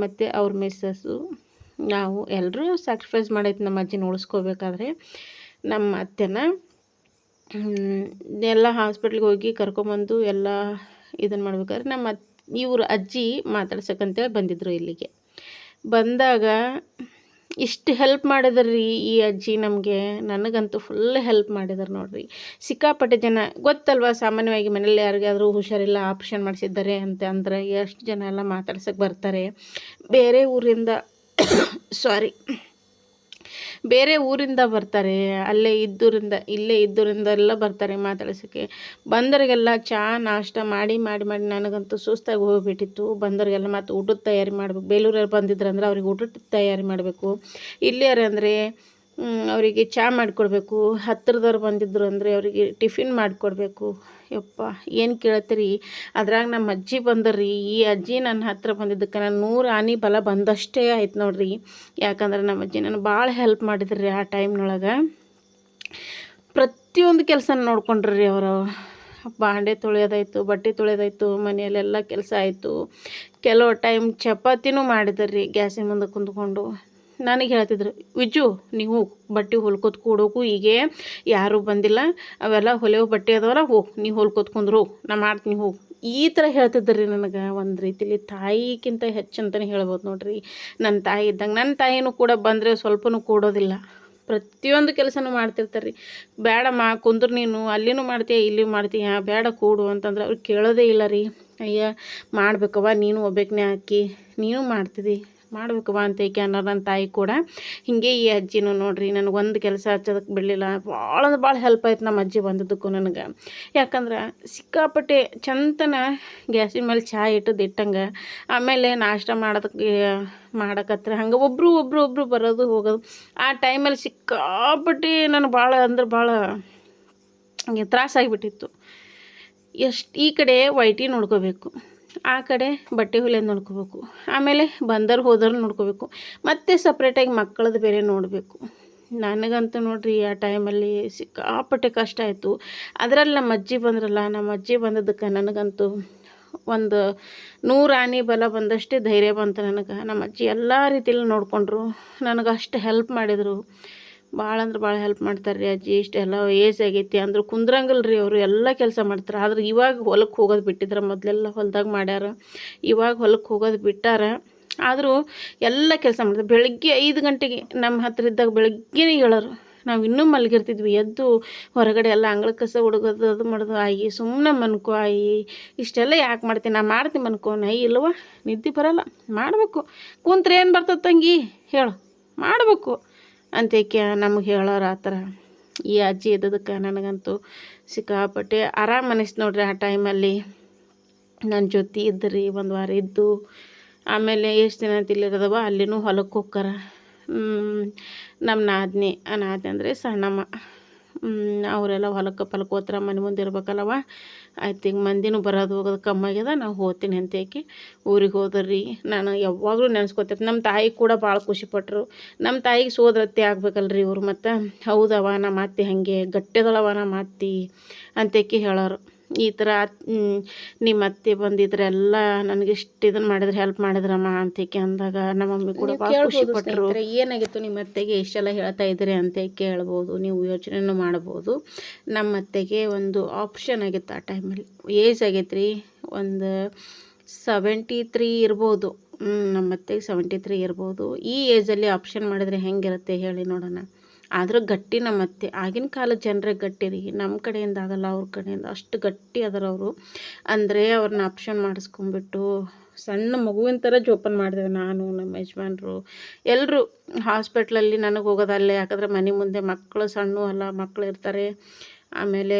ಮತ್ತು ಅವ್ರ ಮಿಸ್ಸಸ್ಸು ನಾವು ಎಲ್ಲರೂ ಸ್ಯಾಕ್ರಿಫೈಸ್ ಮಾಡೈತೆ ನಮ್ಮ ಅಜ್ಜಿನ ಉಳಿಸ್ಕೋಬೇಕಾದ್ರೆ ನಮ್ಮ ಅತ್ತೆನ. ಎಲ್ಲ ಹಾಸ್ಪಿಟ್ಲಿಗೆ ಹೋಗಿ ಕರ್ಕೊಂಬಂದು ಎಲ್ಲ ಇದನ್ನು ಮಾಡ್ಬೇಕಾದ್ರೆ ನಮ್ಮ ಅತ್, ಇವ್ರ ಅಜ್ಜಿ ಮಾತಾಡ್ಸಕ್ಕಂತೇಳಿ ಬಂದಿದ್ದರು ಇಲ್ಲಿಗೆ. ಬಂದಾಗ ಇಷ್ಟು ಹೆಲ್ಪ್ ಮಾಡಿದ್ರಿ ಈ ಅಜ್ಜಿ ನಮಗೆ. ನನಗಂತೂ ಫುಲ್ ಹೆಲ್ಪ್ ಮಾಡಿದ್ರು ನೋಡ್ರಿ. ಸಿಕ್ಕಾಪಟ್ಟೆ ಜನ, ಗೊತ್ತಲ್ವಾ ಸಾಮಾನ್ಯವಾಗಿ ಮನೇಲಿ ಯಾರಿಗಾದರೂ ಹುಷಾರಿಲ್ಲ ಆಪ್ರೇಷನ್ ಮಾಡಿಸಿದ್ದಾರೆ ಅಂತ ಅಂದ್ರೆ ಎಷ್ಟು ಜನ ಎಲ್ಲ ಮಾತಾಡ್ಸಕ್ಕೆ ಬರ್ತಾರೆ. ಬೇರೆ ಊರಿಂದ ಸಾರಿ ಬೇರೆ ಊರಿಂದ ಬರ್ತಾರೆ, ಅಲ್ಲೇ ಇದ್ದೂರಿಂದ, ಇಲ್ಲೇ ಇದ್ದೂರಿಂದ ಎಲ್ಲ ಬರ್ತಾರೆ ಮಾತಾಡ್ಸೋಕ್ಕೆ. ಬಂದವರಿಗೆಲ್ಲ ಚಹಾ ನಾಷ್ಟ ಮಾಡಿ ಮಾಡಿ ಮಾಡಿ ನನಗಂತೂ ಸುಸ್ತಾಗಿ ಹೋಗಿಬಿಟ್ಟಿತ್ತು. ಬಂದವರಿಗೆಲ್ಲ ಮತ್ತು ಊಟದ ತಯಾರಿ ಮಾಡ್ಬೇಕು. ಬೇಲೂರಲ್ಲಿ ಬಂದಿದ್ರು ಅಂದ್ರೆ ಅವ್ರಿಗೆ ಊಟದ ತಯಾರಿ ಮಾಡಬೇಕು. ಇಲ್ಲಿಯರ ಅಂದರೆ ಅವರಿಗೆ ಚಹಾ ಮಾಡಿಕೊಡ್ಬೇಕು. ಹತ್ತಿರದವ್ರು ಬಂದಿದ್ರು ಅಂದರೆ ಅವರಿಗೆ ಟಿಫಿನ್ ಮಾಡಿಕೊಡ್ಬೇಕು. ಯಪ್ಪ, ಏನು ಕೇಳತ್ತೀರಿ? ಅದ್ರಾಗ ನಮ್ಮ ಅಜ್ಜಿ ಬಂದರ್ರಿ. ಈ ಅಜ್ಜಿ ನನ್ನ ಹತ್ತಿರ ಬಂದಿದ್ದಕ್ಕೆ ನಾನು ನೂರು ಆನೆ ಬಲ ಬಂದಷ್ಟೇ ಆಯ್ತು ನೋಡಿರಿ. ಯಾಕಂದ್ರೆ ನಮ್ಮ ಅಜ್ಜಿ ನನಗೆ ಭಾಳ ಹೆಲ್ಪ್ ಮಾಡಿದ್ರಿ ಆ ಟೈಮ್ನೊಳಗೆ. ಪ್ರತಿಯೊಂದು ಕೆಲಸ ನೋಡ್ಕೊಂಡ್ರಿ ಅವರು. ಬಾಂಡೆ ತೊಳೆಯೋದಾಯ್ತು, ಬಟ್ಟೆ ತೊಳೆಯೋದಾಯ್ತು, ಮನೆಯಲ್ಲೆಲ್ಲ ಕೆಲಸ ಆಯಿತು. ಕೆಲವು ಟೈಮ್ ಚಪಾತಿನೂ ಮಾಡಿದ್ರಿ ಗ್ಯಾಸಿನ ಮುಂದೆ ಕುಂತ್ಕೊಂಡು. ನನಗೆ ಹೇಳ್ತಿದ್ರು ವಿಜು ನೀವು ಬಟ್ಟೆ ಹೊಲ್ಕೋತ ಕೂಡೋಕು ಹೀಗೆ ಯಾರೂ ಬಂದಿಲ್ಲ. ಅವೆಲ್ಲ ಹೊಲೆವು ಬಟ್ಟೆ ಅದಾವಲ್ಲ, ಹೋಗಿ, ನೀವು ಹೊಲ್ಕೋತ್ ಕುಂದ್ರು ನಾ ಮಾಡ್ತೀನಿ ಹೋಗಿ. ಈ ಥರ ಹೇಳ್ತಿದ್ರಿ ನನಗೆ ಒಂದು ರೀತಿಲಿ ತಾಯಿಗಿಂತ ಹೆಚ್ಚು ಅಂತಲೇ ಹೇಳ್ಬೋದು ನೋಡ್ರಿ. ನನ್ನ ತಾಯಿ ಇದ್ದಂಗೆ ನನ್ನ ತಾಯಿನೂ ಕೂಡ ಬಂದರೆ ಸ್ವಲ್ಪನೂ ಕೂಡೋದಿಲ್ಲ. ಪ್ರತಿಯೊಂದು ಕೆಲಸನೂ ಮಾಡ್ತಿರ್ತಾರೆ ರೀ ಮಾ, ಕುಂದ್ರು ನೀನು, ಅಲ್ಲಿನೂ ಮಾಡ್ತೀಯ ಇಲ್ಲಿ ಮಾಡ್ತೀಯ ಬೇಡ ಕೂಡು ಅಂತಂದ್ರೆ ಅವ್ರು ಕೇಳೋದೇ ಇಲ್ಲ ರೀ. ಅಯ್ಯ, ಮಾಡ್ಬೇಕವ್ವ, ನೀನು ಒಬ್ಬೇಕನೇ ಹಾಕಿ, ನೀನು ಮಾಡ್ತಿದ್ದಿ ಮಾಡ್ಬೇಕವ್ವ ಅಂತ ಏಕೆ ಅನ್ನೋ ನನ್ನ ತಾಯಿ ಕೂಡ. ಹಿಂಗೆ ಈ ಅಜ್ಜಿನೂ ನೋಡ್ರಿ ನನಗೊಂದು ಕೆಲಸ ಹಚ್ಚೋದಕ್ಕೆ ಬಿಡಲಿಲ್ಲ. ಭಾಳ ಅಂದ್ರೆ ಭಾಳ ಹೆಲ್ಪ್ ಆಯ್ತು ನಮ್ಮ ಅಜ್ಜಿ ಬಂದದ್ದಕ್ಕೂ ನನಗೆ. ಯಾಕಂದ್ರೆ ಸಿಕ್ಕಾಪಟ್ಟೆ ಚಂತನ ಗ್ಯಾಸಿನ ಮೇಲೆ ಚಾಯ್ ಇಟ್ಟದ್ದು ಇಟ್ಟಂಗೆ, ಆಮೇಲೆ ನಾಷ್ಟ ಮಾಡೋದಕ್ಕೆ ಮಾಡಕತ್ರ ಹಂಗೆ ಒಬ್ಬರು ಒಬ್ಬರು ಒಬ್ಬರು ಬರೋದು ಹೋಗೋದು. ಆ ಟೈಮಲ್ಲಿ ಸಿಕ್ಕಾಪಟ್ಟೆ ನನಗೆ ಭಾಳ ಅಂದ್ರೆ ಭಾಳ ತ್ರಾಸಾಗಿಬಿಟ್ಟಿತ್ತು ಎಷ್ಟು ಈ ಕಡೆ ವೈಟಿ ನೋಡ್ಕೋಬೇಕು. ಆ ಕಡೆ ಬಟ್ಟೆ ಹೊಲಿಯೋದು ನೋಡ್ಕೋಬೇಕು. ಆಮೇಲೆ ಬಂದರು ಹೋದರು ನೋಡ್ಕೋಬೇಕು. ಮತ್ತೆ ಸಪ್ರೇಟಾಗಿ ಮಕ್ಕಳದ್ದು ಬೇರೆ ನೋಡಬೇಕು. ನನಗಂತೂ ನೋಡ್ರಿ ಆ ಟೈಮಲ್ಲಿ ಸಿಕ್ಕಾಪಟ್ಟೆ ಕಷ್ಟ ಆಯಿತು. ಅದರಲ್ಲಿ ನಮ್ಮ ಅಜ್ಜಿ ಬಂದ್ರಲ್ಲ ನಮ್ಮ ಅಜ್ಜಿ ಬಂದದಕ್ಕೆ ನನಗಂತೂ ಒಂದು ನೂರು ಆನಿ ಬಲ ಬಂದಷ್ಟೇ ಧೈರ್ಯ ಬಂತು ನನಗೆ. ನಮ್ಮ ಅಜ್ಜಿ ಎಲ್ಲ ರೀತಿಯಲ್ಲಿ ನೋಡಿಕೊಂಡ್ರು. ನನಗೆ ಅಷ್ಟು ಹೆಲ್ಪ್ ಮಾಡಿದರು. ಭಾಳ ಅಂದ್ರೆ ಭಾಳ ಹೆಲ್ಪ್ ಮಾಡ್ತಾರೆ ರೀ ಅಜ್ಜಿ. ಇಷ್ಟೆಲ್ಲ ಏಜ್ ಆಗೈತಿ ಅಂದ್ರೆ ಕುಂದ್ರಂಗಿಲ್ಲ ರೀ ಅವರು. ಎಲ್ಲ ಕೆಲಸ ಮಾಡ್ತಾರೆ. ಆದ್ರೆ ಇವಾಗ ಹೊಲಕ್ಕೆ ಹೋಗೋದು ಬಿಟ್ಟಿದ್ರೆ ಮೊದಲೆಲ್ಲ ಹೊಲ್ದಾಗ ಮಾಡ್ಯಾರ. ಇವಾಗ ಹೊಲಕ್ಕೆ ಹೋಗೋದು ಬಿಟ್ಟಾರ. ಆದರೂ ಎಲ್ಲ ಕೆಲಸ ಮಾಡ್ತಾರೆ. ಬೆಳಗ್ಗೆ ಐದು ಗಂಟೆಗೆ ನಮ್ಮ ಹತ್ರ ಇದ್ದಾಗ ಬೆಳಗ್ಗೆನೇ ಹೇಳೋರು ನಾವು ಇನ್ನೂ ಮಲಗಿರ್ತಿದ್ವಿ. ಎದ್ದು ಹೊರಗಡೆ ಎಲ್ಲ ಅಂಗಳ ಕಸ ಹುಡುಗೋದು ಅದು ಮಾಡೋದು, ಆಯಿ ಸುಮ್ಮನೆ ಮನ್ಕೋ, ಆಯಿ ಇಷ್ಟೆಲ್ಲ ಯಾಕೆ ಮಾಡ್ತೀನಿ ನಾನು ಮಾಡ್ತೀನಿ ಮನ್ಕೋ, ನೈ ಇಲ್ವ? ನಿದ್ದೆ ಬರಲ್ಲ. ಮಾಡಬೇಕು. ಕುಂತ್ರೆ ಏನು ಬರ್ತದೆ ತಂಗಿ? ಹೇಳು. ಮಾಡಬೇಕು. ಅಂತೇಕೆ ನಮಗೆ ಹೇಳೋರು ಆ ಥರ ಈ ಅಜ್ಜಿ ಇದ್ದದಕ್ಕೆ ನನಗಂತೂ ಸಿಕ್ಕಾಪಟ್ಟೆ ಆರಾಮ ಅನಿಸ್ತು ನೋಡ್ರಿ ಆ ಟೈಮಲ್ಲಿ. ನನ್ನ ಜೊತೆ ಇದ್ರಿ, ಒಂದು ವಾರ ಇದ್ದು, ಆಮೇಲೆ ಎಷ್ಟು ದಿನ ಅಂತ ಇಲ್ಲಿರದವ? ಅಲ್ಲಿನೂ ಹೊಲಕ್ಕೆ ಹೋಗ್ತಾರ ನಮ್ಮ ನಾದಿನಿ. ಆ ನಾದಿನಿ ಅಂದರೆ ಸಣ್ಣಮ್ಮ. ಅವರೆಲ್ಲ ಹೊಲಕ್ಕೆ ಪಲಕ್ಕೆ ಹೋತ್ರ ಮನೆ ಮುಂದೆ ಇರ್ಬೇಕಲ್ಲವ ಆಯ್ತು ಈಗ ಮಂದಿನೂ ಬರೋದು ಹೋಗೋದು ಕಮ್ಮಿ ಆಗ್ಯದ. ನಾವು ಹೋಗ್ತೀನಿ ಅಂತೇಕೆ ಊರಿಗೆ ಹೋದ್ರಿ. ನಾನು ಯಾವಾಗಲೂ ನೆನೆಸ್ಕೊತೈತೆ ನಮ್ಮ ತಾಯಿ ಕೂಡ ಭಾಳ ಖುಷಿಪಟ್ಟರು ನಮ್ಮ ತಾಯಿಗೆ ಸೋದರತ್ತೆ ಆಗ್ಬೇಕಲ್ರಿ ಇವರು ಮತ್ತು. ಹೌದವ ನಮ್ಮ ಅತ್ತೆ ಹಾಗೆ. ಗಟ್ಟಿದಳವ ನಮ್ಮ ಅಂತ ಅಂತೇಕೆ ಹೇಳೋರು. ಈ ಥರ ನಿಮ್ಮ ಅತ್ತೆ ಬಂದಿದ್ರೆಲ್ಲ ನನಗೆ ಇಷ್ಟು ಇದನ್ನು ಮಾಡಿದ್ರೆ ಹೆಲ್ಪ್ ಮಾಡಿದ್ರಮ್ಮ ಅಂತ ಅಂದಾಗ ನಮ್ಮ ಮಮ್ಮಿ ಕೂಡ ಭಾಳ ಖುಷಿಪಟ್ಟರು ಏನಾಗಿತ್ತು ನಿಮ್ಮ ಅತ್ತೆಗೆ ಇಷ್ಟೆಲ್ಲ ಹೇಳ್ತಾ ಇದ್ದೀರಿ ಅಂತ ಕೇಳ್ಬೋದು ನೀವು ಯೋಚನೆನೂ ಮಾಡ್ಬೋದು. ನಮ್ಮ ಅತ್ತೆಗೆ ಒಂದು ಆಪ್ಷನ್ ಆಗಿತ್ತು ಆ ಟೈಮಲ್ಲಿ ಏಜ್ ಆಗೈತೆ ರೀ ಒಂದು ಸೆವೆಂಟಿ ತ್ರೀ ಇರ್ಬೋದು ನಮ್ಮ ಅತ್ತೆಗೆ ಸೆವೆಂಟಿ ತ್ರೀ ಇರ್ಬೋದು. ಈ ಏಜಲ್ಲಿ ಆಪ್ಷನ್ ಮಾಡಿದರೆ ಹೆಂಗಿರುತ್ತೆ ಹೇಳಿ ನೋಡೋಣ. ಆದರೂ ಗಟ್ಟಿ ನಮ್ಮ ಅತ್ತೆ. ಆಗಿನ ಕಾಲದ ಜನರೇ ಗಟ್ಟಿ ರೀ. ನಮ್ಮ ಕಡೆಯಿಂದ ಆಗಲ್ಲ, ಅವ್ರ ಕಡೆಯಿಂದ. ಅಷ್ಟು ಗಟ್ಟಿ ಅದರ ಅವರು. ಅಂದರೆ ಅವ್ರನ್ನ ಆಪ್ಷನ್ ಮಾಡಿಸ್ಕೊಂಡ್ಬಿಟ್ಟು ಸಣ್ಣ ಮಗುವಿನ ಥರ ಜೋಪಾನ ಮಾಡಿದೆವು ನಾನು, ನಮ್ಮ ಯಜಮಾನ್ರು. ಎಲ್ಲರೂ ಹಾಸ್ಪಿಟ್ಲಲ್ಲಿ ನನಗೆ ಹೋಗೋದಲ್ಲೇ. ಯಾಕಂದ್ರೆ ಮನೆ ಮುಂದೆ ಮಕ್ಕಳು ಸಣ್ಣ ಅಲ್ಲ ಮಕ್ಕಳು ಇರ್ತಾರೆ. ಆಮೇಲೆ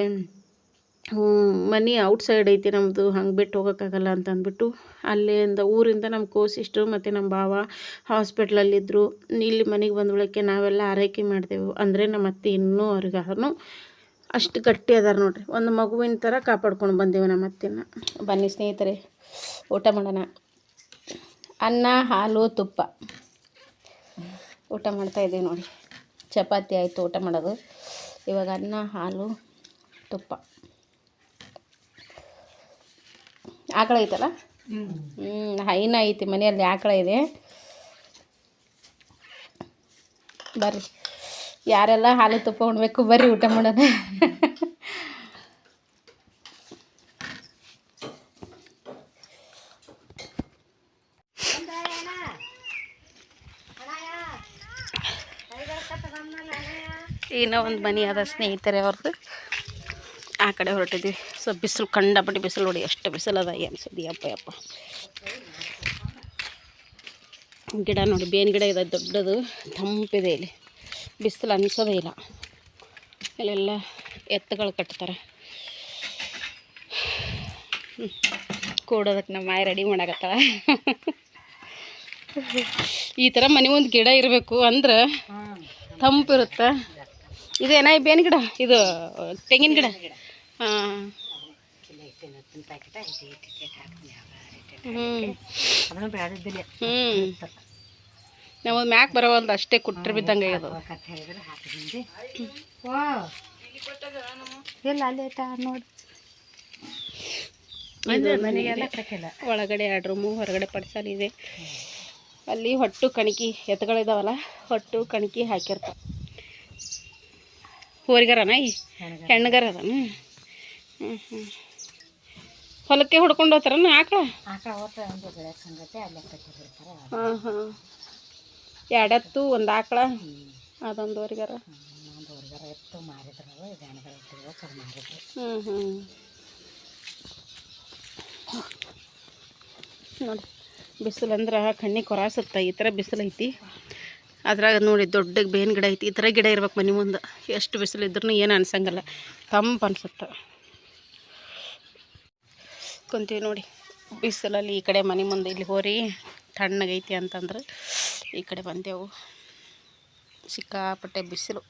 ಮನೆ ಔಟ್ಸೈಡ್ ಐತಿ ನಮ್ಮದು ಹಂಗೆ ಬಿಟ್ಟು ಹೋಗೋಕ್ಕಾಗಲ್ಲ ಅಂತ ಅಂದ್ಬಿಟ್ಟು ಅಲ್ಲಿಂದ ಊರಿಂದ ನಮ್ಮ ಕೋಸಿಸ್ಟ್ರು ಮತ್ತು ನಮ್ಮ ಭಾವ ಹಾಸ್ಪಿಟ್ಲಲ್ಲಿದ್ದರು ಇಲ್ಲಿ ಮನೆಗೆ ಬಂದ ಬಳಿಕೆ ನಾವೆಲ್ಲ ಆರೈಕೆ ಮಾಡಿದೆವು ಅಂದರೆ ನಮ್ಮ ಅತ್ತೆ ಇನ್ನೂ ಅವ್ರಿಗಾರು ಅಷ್ಟು ಗಟ್ಟಿ ಅದಾರ ನೋಡಿರಿ. ಒಂದು ಮಗುವಿನ ಥರ ಕಾಪಾಡ್ಕೊಂಡು ಬಂದೆವು ನಮ್ಮ ಅತ್ತೆನ. ಬನ್ನಿ ಸ್ನೇಹಿತರೆ, ಊಟ ಮಾಡೋಣ. ಅನ್ನ, ಹಾಲು, ತುಪ್ಪ. ಊಟ ಮಾಡ್ತಾಯಿದ್ದೀವಿ ನೋಡಿ. ಚಪಾತಿ ಆಯಿತು, ಊಟ ಮಾಡೋದು. ಇವಾಗ ಅನ್ನ, ಹಾಲು, ತುಪ್ಪ. ಆಕಳ ಐತಲ್ಲ? ಹ್ಞೂ ಹೈನ ಐತಿ, ಮನೆಯಲ್ಲಿ ಆಕಳ ಇದೆ. ಬರ್ರಿ. ಯಾರೆಲ್ಲ ಹಾಲು ತುಪ್ಪ ಉಣ್ಬೇಕು, ಬರ್ರಿ ಊಟ ಮಾಡೋಣ. ಏನೋ ಒಂದು ಮನೆ ಅದ ಸ್ನೇಹಿತರೆ ಅವ್ರದ್ದು ಆ ಕಡೆ ಹೊರಟಿದ್ವಿ. ಸೊ ಬಿಸಿಲು ಕಂಡಪಟ್ಟು ಬಿಸಿಲು ನೋಡಿ ಎಷ್ಟು ಬಿಸಿಲು ಅದ. ಅನ್ಸೋದು ಯಪ್ಪ ಯಪ್ಪ ಗಿಡ ನೋಡಿ, ಬೇವಿನ ಗಿಡ ಇದೆ, ದೊಡ್ಡದು. ತಂಪಿದೆ ಇಲ್ಲಿ. ಬಿಸಿಲು ಅನ್ಸೋದೇ ಇಲ್ಲ. ಇಲ್ಲೆಲ್ಲ ಎತ್ತುಗಳು ಕಟ್ತಾರೆ. ಕೂಡೋದಕ್ಕೆ ನಮ್ಮ ಮಾಯ ರೆಡಿ ಮಾಡಾಕತ್ತಾಳ. ಈ ಥರ ಮನೆ ಒಂದು ಗಿಡ ಇರಬೇಕು ಅಂದ್ರೆ ತಂಪಿರುತ್ತೆ. ಇದೇನಾ ಈ ಬೇವಿನ ಗಿಡ? ಇದು ತೆಂಗಿನ ಗಿಡ? ಹ್ಞೂ ಹ್ಞೂ ನಮ್ಮದು ಮ್ಯಾಕ್ ಬರೋವಲ್ದು ಅಷ್ಟೇ ಕುಟ್ರ ಬಿದ್ದಂಗೆ ಅದು ಇಲ್ಲ ಒಳಗಡೆ ಎರಡು ರೂಮು, ಹೊರಗಡೆ ಪಡಿಸಲ್ ಇದೆ. ಅಲ್ಲಿ ಹೊಟ್ಟು ಕಣಕಿ ಎತ್ತುಗಳಿದಾವಲ್ಲ ಹೊಟ್ಟು ಕಣಕಿ ಹಾಕಿರ್ತಾವ ಹೋರಿಗಾರನ ಅದನ ಹ್ಞೂ ಹ್ಞೂ ಹೊಲಕ್ಕೆ ಹುಡ್ಕೊಂಡು ಹೋಗ್ತಾರನ ಆಕಳ? ಎರಡತ್ತು ಒಂದು ಬೆಳೆ ಸಂಗತಿ ಅಲ್ಲೇ ಕಟ್ಟಿರ್ತಾರೆ ಹಾಂ ಹಾಂ. ಎರಡೆತ್ತು ಒಂದು ಆಕಳ. ಅದೊಂದು ಹೋರಿಗರ ಒಂದು ಹುಡುಗರ ಎತ್ತು ಮಾರಿದ್ರು ದನಗಳ ಎತ್ತಿದ್ರು ಕಡೆ ಮಾರಿದ್ರು. ಹ್ಞೂ ಹ್ಞೂ ನೋಡಿ ಬಿಸಿಲು ಅಂದ್ರೆ ಕಣ್ಣಿಗೆ ಕೊರಾಸುತ್ತೆ ಈ ಥರ ಬಿಸಿಲು ಐತಿ ಅದ್ರಾಗ ನೋಡಿ ದೊಡ್ಡ ಬೇವಿನ ಗಿಡ ಐತಿ ಈ ಥರ ಗಿಡ ಇರ್ಬೇಕು ಮನೆ ಮುಂದೆ. ಎಷ್ಟು ಬಿಸಿಲು ಇದ್ರೂ ಏನು ಅನ್ಸಂಗಲ್ಲ. ತಂಪು ಅನ್ಸುತ್ತೆ ಕುಂತೀವಿ ನೋಡಿ. ಬಿಸಿಲಲ್ಲಿ ಈ ಕಡೆ ಮನೆ ಮುಂದೆ ಇಲ್ಲಿ ಹೋರಿ, ತಣ್ಣಗೈತಿ ಅಂತಂದ್ರೆ ಈ ಕಡೆ ಬಂದೆವು. ಸಿಕ್ಕಾಪಟ್ಟೆ ಬಿಸಿಲು.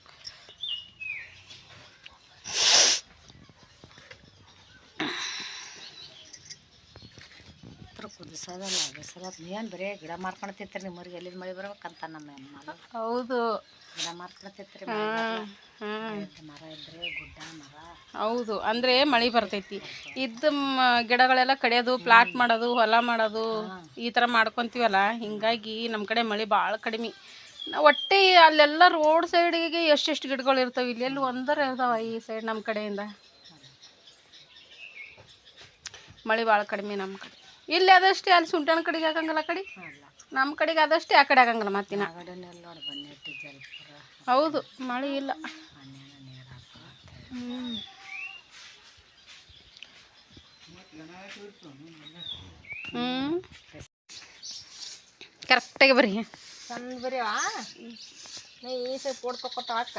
ಹತ್ರ ಕುದಿಸೋದಲ್ಲ ಬಿಸಿಲ ಏನು ಬರೀ ಗಿಡ ಮಾರ್ಕೊಳ್ತಿತ್ರಿ ನಿಮ್ಮ ಊರಿಗೆ? ಎಲ್ಲಿಂದ ಮಳೆ ಬರ್ಬೇಕಂತ ನಮ್ಮ ಹೌದು. ಗಿಡ ಹಾಂ ಮರ ಇದ್ರೆ ಗುಡ್ಡ ಮರ. ಹೌದು. ಅಂದರೆ ಮಳೆ ಬರ್ತೈತಿ. ಇದ್ದ ಗಿಡಗಳೆಲ್ಲ ಕಡಿಯೋದು ಪ್ಲಾಟ್ ಮಾಡೋದು ಹೊಲ ಮಾಡೋದು ಈ ಥರ ಮಾಡ್ಕೊತೀವಲ್ಲ ಹಿಂಗಾಗಿ ನಮ್ಮ ಕಡೆ ಮಳೆ ಭಾಳ ಕಡಿಮೆ. ಒಟ್ಟೆ ಅಲ್ಲೆಲ್ಲ ರೋಡ್ ಸೈಡಿಗೆ ಎಷ್ಟೆಷ್ಟು ಗಿಡಗಳು ಇರ್ತವೆ ಇಲ್ಲೆಲ್ಲಿ ಒಂದರ ಇರ್ತಾವ ಈ ಸೈಡ್ ನಮ್ಮ ಕಡೆಯಿಂದ. ಮಳೆ ಭಾಳ ಕಡಿಮೆ ನಮ್ಮ ಕಡೆ. ಇಲ್ಲಿ ಅದಷ್ಟೇ ಅಲ್ಲಿ ಸುಂಟನ ಕಡೆಗೆ ಹಾಕಂಗಿಲ್ಲ ಆ ಕಡೆ? ನಮ್ಮ ಕಡೆಗೆ ಅದಷ್ಟೇ ಆ ಕಡೆ ಆಗಂಗಿಲ್ಲ ಮತ್ತಿನ ಹೌದು ಮಳೆ ಇಲ್ಲ. ಹ್ಮ್. ಹ್ಞೂ ಕರೆಕ್ಟಾಗಿ ಬರ್ರಿ. ಚಂದ ಬರೀವಾ ಈ ಸೈ ಪೋಡ್ ತಕೋತ ಹಾಕ.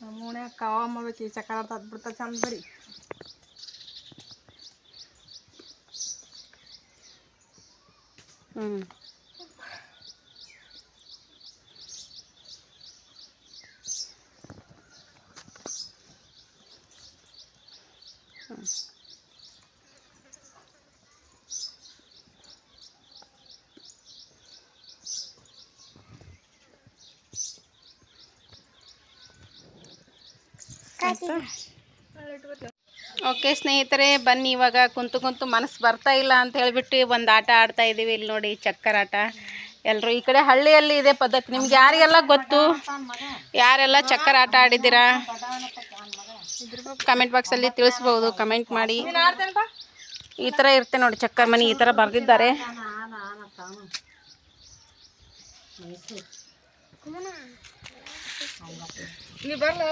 ನಮ್ಮ ಓಣ್ಯಾಗ ಕಾವ ಮಾಡ್ಬೇಕು ಈ ಚಕ್ರ ಅಂತ ಬಿಡ್ತಾ ಚಂದ ಬರೀ ಹ್ಞೂ ಓಕೆ ಸ್ನೇಹಿತರೆ, ಬನ್ನಿ ಇವಾಗ ಕುಂತು ಕುಂತು ಮನಸ್ಸು ಬರ್ತಾ ಇಲ್ಲ ಅಂತ ಹೇಳಿಬಿಟ್ಟು ಒಂದು ಆಟ ಆಡ್ತಾ ಇದ್ದೀವಿ ಇಲ್ಲಿ ನೋಡಿ ಚಕ್ಕರ್ ಆಟ. ಎಲ್ಲರೂ ಈ ಕಡೆ ಹಳ್ಳಿಯಲ್ಲಿ ಇದೆ ಪದ್ಧತಿ. ನಿಮ್ಗೆ ಯಾರಿಗೆಲ್ಲ ಗೊತ್ತು? ಯಾರೆಲ್ಲ ಚಕ್ಕರ್ ಆಟ ಆಡಿದ್ದೀರಾ? ಕಮೆಂಟ್ ಬಾಕ್ಸಲ್ಲಿ ತಿಳಿಸ್ಬೋದು. ಕಮೆಂಟ್ ಮಾಡಿ. ಈ ಥರ ಇರುತ್ತೆ ನೋಡಿ ಚಕ್ಕರ್ ಮನೆ, ಈ ಥರ ಬರೆದಿದ್ದಾರೆ. ನೀ ಬರಲ್ಲ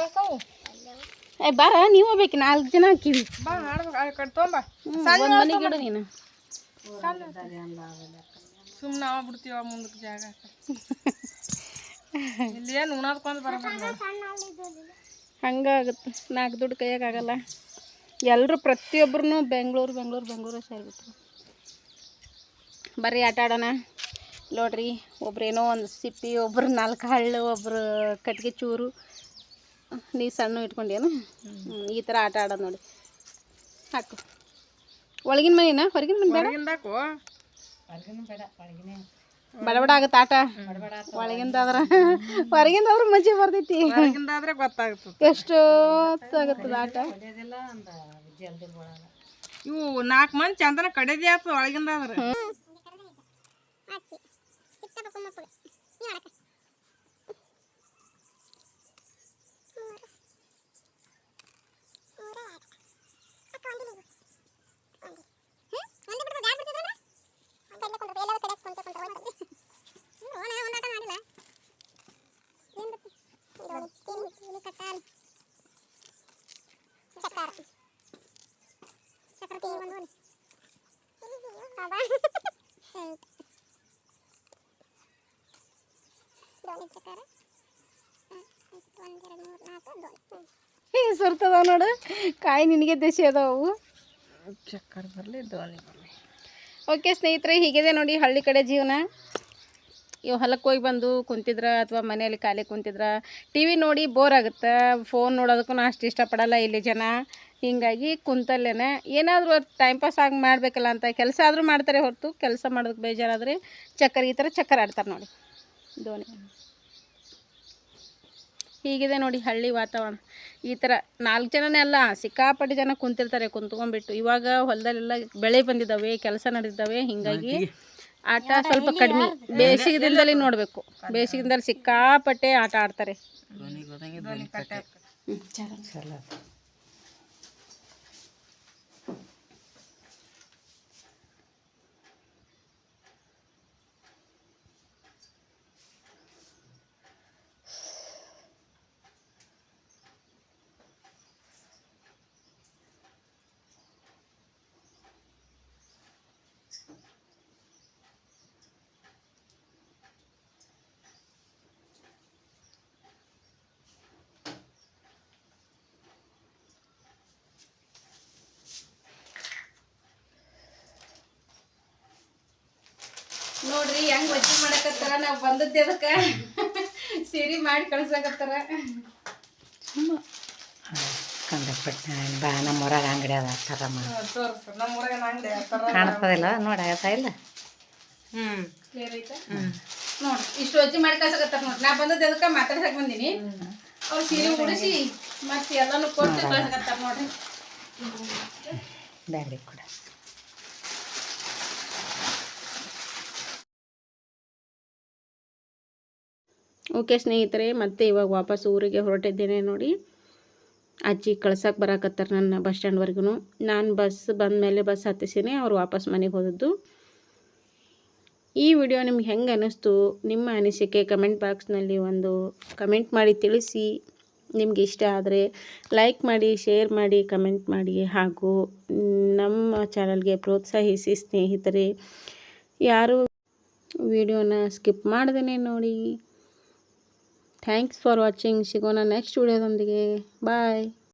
ಏ ಬಾರ ನೀವು ಬೇಕು ನಾಲ್ಕು ಜನ ಹಾಕಿವಿ ಬಾ ಆಡ್ಬೇಕು ಆ ಕಡೆ ತೊಂಬ ಒಂದು ಮನೆಗೆ ಇಡು ನೀನು. ಸುಮ್ಮನೆ ಬಿಡ್ತೀವ ಮುಂದಕ್ಕೆ ಜಾಗ. ಇಲ್ಲಿ ಏನು ಉಣಾದ್ಕೊಂಡ್ ಹಂಗಾಗುತ್ತೆ ನಾಲ್ಕು ದುಡ್ಡು ಕೈಯಾಗಲ್ಲ ಎಲ್ಲರೂ ಪ್ರತಿಯೊಬ್ಬರೂ ಬೆಂಗಳೂರು ಬೆಂಗಳೂರು ಬೆಂಗಳೂರು ಸೇರಿಬಿಟ್ರು. ಬರ್ರಿ ಆಟ ಆಡೋಣ. ನೋಡ್ರಿ ಒಬ್ರು ಏನೋ ಒಂದು ಸಿಪ್ಪಿ ಒಬ್ರು ನಾಲ್ಕು ಹಳ್ಳು ಒಬ್ರು ಕಟ್ಗೆ ಚೂರು. ನೀ ಸಣ್ಣ ಇಟ್ಕೊಂಡೇನು ಈ ಥರ ಆಟ ಆಡೋದು ನೋಡಿ. ಹಾಕು. ಒಳಗಿನ ಮನೆನ ಹೊರಗಿನ ಮನೆ ಬೇಡ? ಹೊರಗಿಂದಾಕು ಬೇಡ ಒಳಗಿನೇ. ಬಡ ಬಡ ಆಗುತ್ತೆ ಆಟ? ಒಳಗಿಂದ. ಆದ್ರೆ? ಹೊರಗಿಂದ ಆದ್ರೆ ಮಜೆ ಬರ್ತೈತಿ ಹೊರಗಿಂದಾದ್ರೆ ಎಷ್ಟು ಆಗುತ್ತದ ಆಟ? ಇವು ನಾಲ್ಕು ಮಂದಿ ಚಂದನ ಕಡೆದೇ ಆಯ್ತು ಒಳಗಿಂದಾದ್ರೆ ಸುರ್ತದ ನೋಡು. ಕಾಯಿ ನಿನಗೆ ದೆಸೆ ಅದಾವು. ಚಕ್ಕರ್ ಬರಲಿ ದೋಣಿ ಬರಲಿ. ಓಕೆ ಸ್ನೇಹಿತರೆ ಹೀಗಿದೆ ನೋಡಿ ಹಳ್ಳಿ ಕಡೆ ಜೀವನ. ಇವು ಹೊಲಕ್ಕೆ ಹೋಗಿ ಬಂದು ಕುಂತಿದ್ರ ಅಥವಾ ಮನೆಯಲ್ಲಿ ಖಾಲಿ ಕುಂತಿದ್ರ ಟಿ ವಿ ನೋಡಿ ಬೋರ್ ಆಗುತ್ತೆ? ಫೋನ್ ನೋಡೋದಕ್ಕೂ ಅಷ್ಟು ಇಷ್ಟಪಡಲ್ಲ ಇಲ್ಲಿ ಜನ. ಹೀಗಾಗಿ ಕುಂತಲ್ಲೇ ಏನಾದರೂ ಟೈಮ್ ಪಾಸ್ ಆಗಿ ಮಾಡಬೇಕಲ್ಲ ಅಂತ ಕೆಲಸ ಆದರೂ ಮಾಡ್ತಾರೆ ಹೊರತು ಕೆಲಸ ಮಾಡೋದಕ್ಕೆ ಬೇಜಾರಾದರೆ ಚಕ್ಕರ್ ಈ ಥರ ಚಕ್ಕರ್ ಆಡ್ತಾರೆ ನೋಡಿ. ಧೋನಿ ಹೀಗಿದೆ ನೋಡಿ ಹಳ್ಳಿ ವಾತಾವರಣ. ಈ ಥರ ನಾಲ್ಕು ಜನನೇ ಅಲ್ಲ ಸಿಕ್ಕಾಪಟ್ಟೆ ಜನ ಕುಂತಿರ್ತಾರೆ ಕುಂತ್ಕೊಂಡ್ಬಿಟ್ಟು. ಇವಾಗ ಹೊಲದಲ್ಲೆಲ್ಲ ಬೆಳೆ ಬಂದಿದ್ದಾವೆ ಕೆಲಸ ನಡೆದಿದ್ದಾವೆ ಹೀಗಾಗಿ ಆಟ ಸ್ವಲ್ಪ ಕಡಿಮೆ. ಬೇಸಿಗೆದಿಂದಲೇ ನೋಡಬೇಕು. ಬೇಸಿಗೆದಲ್ಲಿ ಸಿಕ್ಕಾಪಟ್ಟೆ ಆಟ ಆಡ್ತಾರೆ. ನೋಡ್ರಿ ಹೆಂಗ್ ಮಜ್ಜಿ ಮಾಡಕತ್ತಾರ? ನಾವು ಬಂದದ್ದೆ ಅದಕ್ಕ. ಸೀರಿ ಮಾಡಿ ಕಳ್ಸಕತ್ತಾರ ಕಂದಪಟ್ಟೆ ಬಾ ನಮ್ಮ ಅಂಗಡಿ ಅದ ಕಾಣ್ತದಿಲ್ಲ? ನೋಡಿ ಆಗತ್ತಾ ಇಲ್ಲ? ಐತಾ? ನೋಡ್ರಿ ಇಷ್ಟು ವಜ್ಜಿ ಮಾಡಿ ಕಳ್ಸಕತ್ತಾರ ನೋಡ್ರಿ ನಾ ಬಂದದ್ದೆ ಅದಕ್ಕೆ ಮಾತಾಡ್ಸಕ್ ಬಂದೀನಿ. ಅವ್ರು ಸೀರೆ ಉಡಿಸಿ ಮತ್ತೆ ಎಲ್ಲಾನು ಕೊಟ್ಟು ಕಳ್ಸಕತ್ತಾರ ನೋಡ್ರಿ. ಬ್ಯಾಗ್ರಿ ಕೂಡ. ಓಕೆ ಸ್ನೇಹಿತರೆ, ಮತ್ತೆ ಇವಾಗ ವಾಪಸ್ ಊರಿಗೆ ಹೊರಟಿದ್ದೇನೆ ನೋಡಿ. ಅಜ್ಜಿ ಕಳ್ಸಕ್ಕೆ ಬರಕತ್ತಾರೆ ನನ್ನ ಬಸ್ ಸ್ಟ್ಯಾಂಡ್ವರೆಗೂ ನಾನು ಬಸ್ ಬಂದ ಮೇಲೆ ಬಸ್ ಹತ್ತಿಸಿನಿ, ಅವ್ರು ವಾಪಸ್ ಮನೆಗೆ ಹೋದದ್ದು. ಈ ವಿಡಿಯೋ ನಿಮ್ಗೆ ಹೆಂಗೆ ಅನ್ನಿಸ್ತು ನಿಮ್ಮ ಅನಿಸಿಕೆ ಕಮೆಂಟ್ ಬಾಕ್ಸ್ನಲ್ಲಿ ಒಂದು ಕಮೆಂಟ್ ಮಾಡಿ ತಿಳಿಸಿ. ನಿಮ್ಗೆ ಇಷ್ಟ ಆದರೆ ಲೈಕ್ ಮಾಡಿ, ಶೇರ್ ಮಾಡಿ, ಕಮೆಂಟ್ ಮಾಡಿ, ಹಾಗೂ ನಮ್ಮ ಚಾನಲ್ಗೆ ಪ್ರೋತ್ಸಾಹಿಸಿ ಸ್ನೇಹಿತರೆ. ಯಾರು ವಿಡಿಯೋನ ಸ್ಕಿಪ್ ಮಾಡ್ದೇ ನೋಡಿ. ಥ್ಯಾಂಕ್ಸ್ ಫಾರ್ ವಾಚಿಂಗ್ ಸಿಗೋಣ ನೆಕ್ಸ್ಟ್ ವಿಡಿಯೋದೊಂದಿಗೆ ಬಾಯ್